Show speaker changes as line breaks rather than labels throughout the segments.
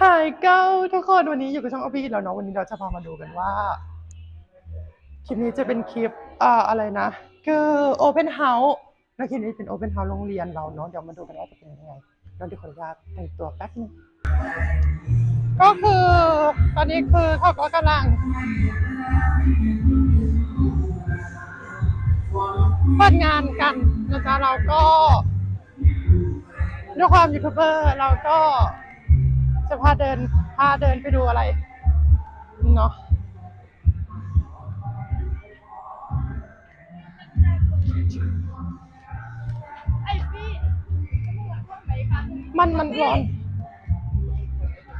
ไฮเก้าทุกคนวันนี้อยู่กับช่องอพีแล้วเนาะวันนี้เราจะพามาดูกันว่า คลิปนี้จะเป็นคลิปอ่าอะไรนะ คือโอเพนเฮาส์แล้วคลิปนี้เป็นโอเพนเฮาส์โรงเรียนเราเนาะเดี๋ยวมาดูกันว่าจะเป็นยังไงเราดีขออนุญาตแต่งตัวแป๊บนึงก็คือตอนนี้คือเขาก็กำลังเปิดงานกันนะจ๊ะเราก็ด้วยความยูทูบเบอร์เราก็ จะพาเดินพาเดินไปดูอะไรเนาะมันมันร้อน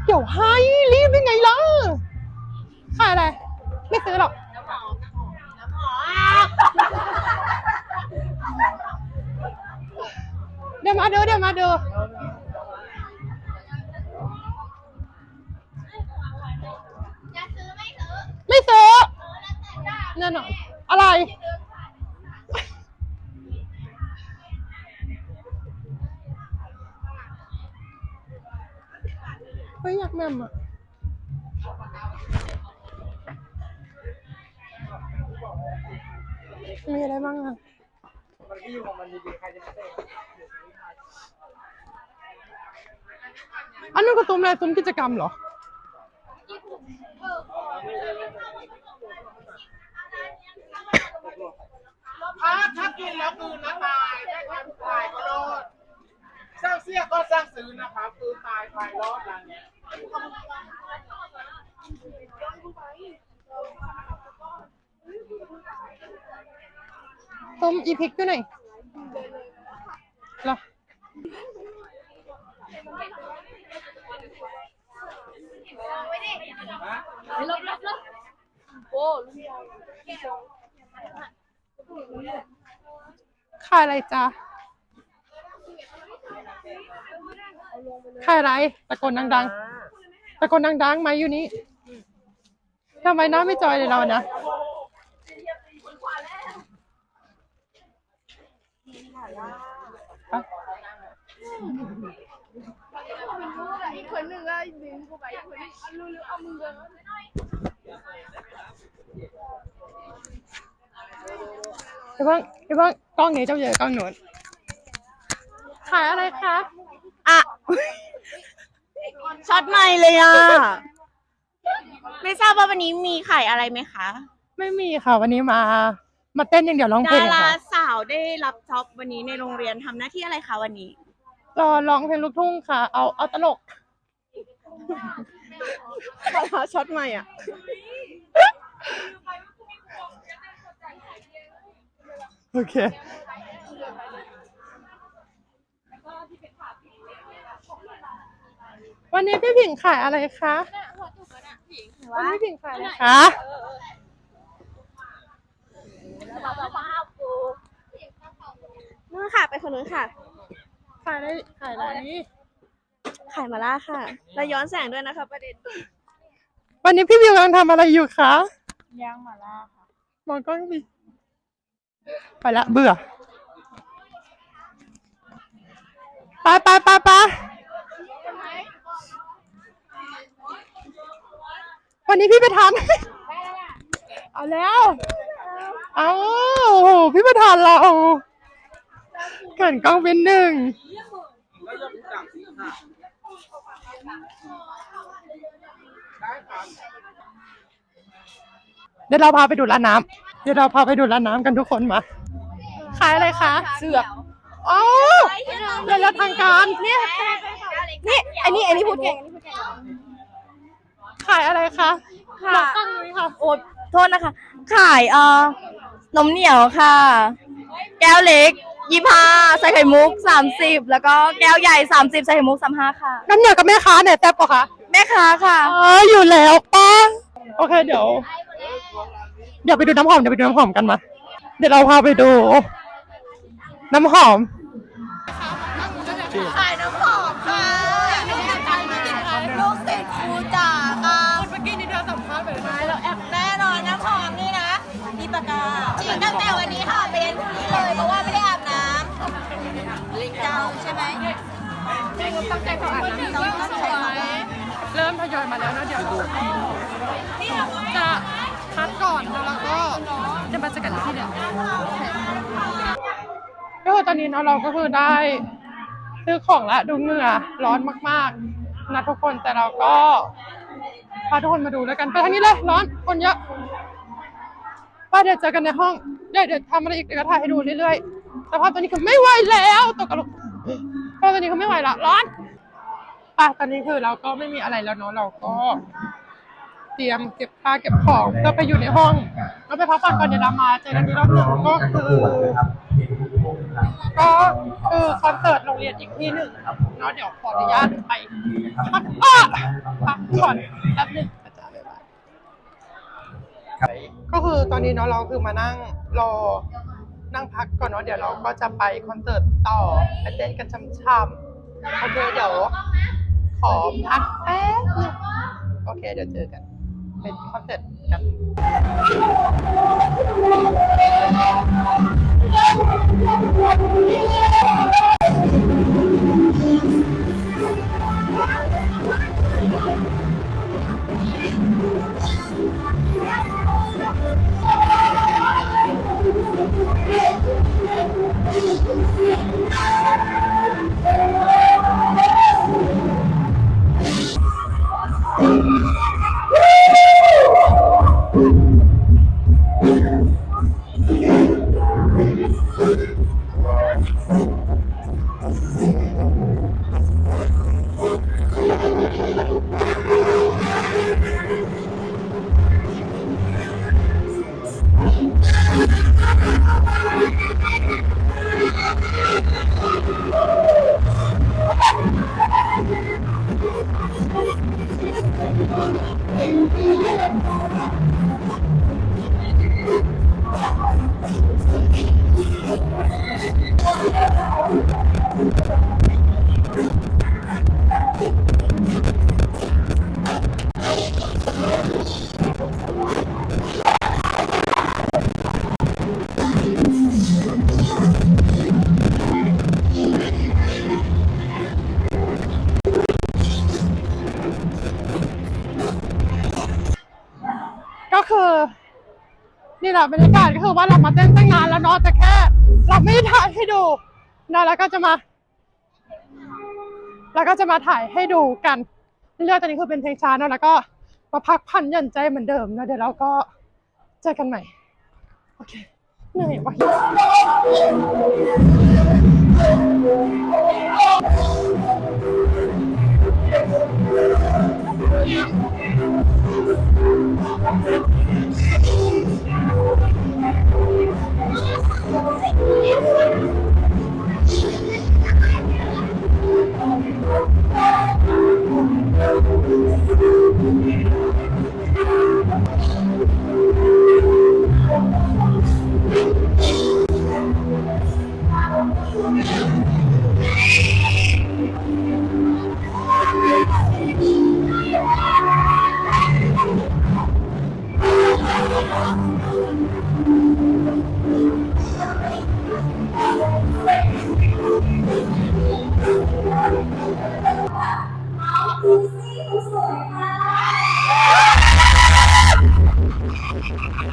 เดี๋ยวให้รีบได้ไงล่ะขายอะไร ไม่ซื้อหรอกเดี๋ยวมาดูเดี๋ยวมาดู
ไม่ซื้อ
นั่น่นอนอะไร เฮ้ยอยากแม่มอะมีอะไรบ้างอะอันนั้นก็ตุ้มอะไรตุ้มกิจกรรมเหรอ
ถ้าถ้ากินแล้วกลืนนะตายถ้าทำตายก็รอดสร้างเสี้ยก็สร้างซื้อนะครับกลืนตายตายรอดอะไรเงี้ย
ต้มอีพริกด้วยหน่อยเหรอ
ลบลบลบโอ้ลุงยาว
ขายอะไรจ๊ะขายอะไร ตะโกนดังๆ ตะโกนดังๆไหมอยู่นี่ทำไมน้าไม่จอยเลยเรานะ
อีก คนหนึ่งก็ดึงเข้าไปอีกคนหนึ่งเอาลูเอามือเลย
เดี๋ยวเพิ่งเดี๋ยวเพิ่งกล้องนี้เจ้าเยอะกล้องหนุนขายอะไรคะ
อะ ช็อตใหม่เลยอะ ไม่ทราบว่าวันนี้มีไข่อะไรไหมคะ
ไม่มีค่ะวันนี้มา มาเต้นอย่างเดียวร้องเพล
ดางรา
ค่ะ
สาวได้รับจ็อบวันนี้ในโรงเรียนทำหน้าที่อะไรคะวันนี้
รอร้องเพลงลูกทุ่งค่ะ เอาเอาตลก
ดาราช็อตใหม่อะ
โอเค วันนี้พี่ผิงขายอะไรคะ วันนี้ผิงขายอะไรคะ
นู่นค่ะ ไปคนนู้นค่ะ
ขายอะไรขายอะไร
ไข่มาล่าค่ะ แล้วย้อนแสงด้วยนะคะประเด็น
วันนี้พี่วิวกำลังทำอะไรอยู่คะ
ย่างมาล่าค่ะ
มองกล้องดิไปละเบื่อไปไปไปไปวันนี้พี่ประธาน เอาแล้ว เอาพี่ประธานเราเกินกล้องเป็นหนึ่ง
แล้วยอดจากสีค่ะได้ครับ
เดี๋ยวเราพาไปดูร้านน้ำเดี๋ยวเราพาไปดูร้านน้ำกันทุกคนมา ขายอะไรคะ เสืออ๋อเดี๋ยวเราทางการเนี่ย
นี่อันนี้อันนี้พูดเก่ง
ขายอะไรคะ
ค่ะ
ลองตั้งดูค่ะ
โอ้โทษนะคะ ขายเอ่อนมเหนียวค่ะ แก้วเล็กยี่ห้าใส่ไข่มุกสามสิบแล้วก็แก้วใหญ่สามสิบใส่ไข่มุกสามห้าค่ะ
น้ำเหนียวกับแม่ค้าเนี่ยแซ่บปะคะ
แม่ค้าค่ะ
เอออยู่แล้วป้าโอเคเดี๋ยว เดี๋ยวไปดูน้ำหอมเดี๋ยวไปดูน้ำหอมกันมา เดี๋ยวเราพาไปดู น้ำหอม
ขายน้ำหอมค่ะลูกศิษย์ครูจ๋าค่ะ
เมื่อกี้นี่เธอสัมภาษณ์ไปเลย
แล้วแอบแน่นอนน้ำหอมนี่นะมีปากกาจริงตั้งแต่วันนี้หอมไปยันพรุ่งนี้เลยเพราะว่าไม่ได้อาบน้ำลิงเจ้าใช่ไหม
ตั้งใจทำอาบน้ำ
ต้องตั้งใจทำ
ริ่มทยอยมาแล้วนะเดี๋ยวเราจะพักก่อนแล้วเราก็จะมาเจอกันที่เดียวก็คือตอนนี้เนาะเราก็คือได้ซื้อของละดูเหงื่อร้อนมากๆนะทุกคนแต่เราก็พาทุกคนมาดูแล้วกันไปทางนี้เลยร้อนคนเยอะป้าเดี๋ยวเจอกันในห้องเดี๋ยวเดี๋ยวทำอะไรอีกเดี๋ยวก็ถ่ายให้ดูเรื่อยๆสภาพตอนนี้คือไม่ไหวแล้วตกกระลุกเพราะตอนนี้คือไม่ไหวละร้อน ป่ะตอนนี้คือเราก็ไม่มีอะไรแล้วเนาะเราก็เตรียมเก็บผ้าเก็บของเพื่อไปอยู่ในห้องเราไปพักผ่อนก่อนเดี๋ยวเรามาเจอกันที่รอบหนึ่งก็คือก็คือคอนเสิร์ตโรงเรียนอีกที่หนึ่งเนาะเดี๋ยวขออนุญาตไปพักอะพักผ่อนแป๊บหนึงอาจารย์บ๊ายบายก็คือตอนนี้เนาะเราคือมานั่งรอนั่งพักก่อนเนาะเดี๋ยวเราก็จะไปคอนเสิร์ตต่อไปเต้นกันช่ำๆโอเคเดี๋ยว ขอพักแป๊บนึงโอเค เดี๋ยวเจอกัน เป็นคอนเสิร์ตกัน ก็คือนี่แหละบรรยากาศก็คือว่าเรามาเต้นตั้งนานแล้วเนาะแต่แค่ เราไม่ได้ถ่ายให้ดูนะแล้วก็จะมา แล้วก็จะมาถ่ายให้ดูกันเรื่องตอนนี้คือเป็นเพลงช้าเนาะแล้วก็มาพักพันหย่อนใจเหมือนเดิมนะเดี๋ยวเราก็เจอกันใหม่โอเคเหนื่อยว่ะ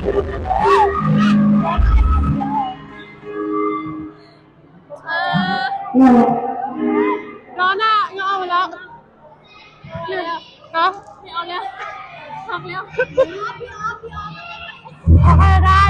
ร้อนอะเงาเอาแล้วเหนื่อยอะเนาะ
ไม่เอาแล้วพักแล้ว
โอเคได้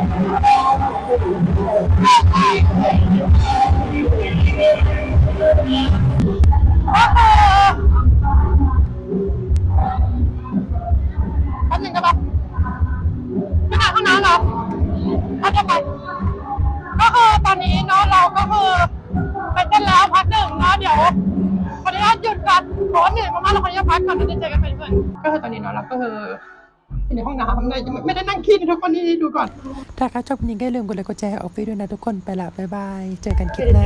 แป๊บนึงได้ปะไม่หาห้องน้ำเหรอเอาจะไป ก็คือตอนนี้เนาะเราก็คือไปเต้นแล้วพักหนึ่งเนาะเดี๋ยวขออนุญาตหยุดก่อนเพราะว่าเหนื่อยมากๆเราขออนุญาตพักก่อนแล้วจะเจอกันใหม่เพื่อนก็คือตอนนี้เนาะเราก็คือ อยู่ในห้องน้ำเลยไม่ได้นั่งคิดนะทุกคนนี่ดูก่อน ถ้าใครชอบคลิปนี้ก็อย่าลืมกดไลค์กดแชร์ออกไปด้วยนะทุกคนไปละบ๊ายบาย เจอกันคลิปหน้า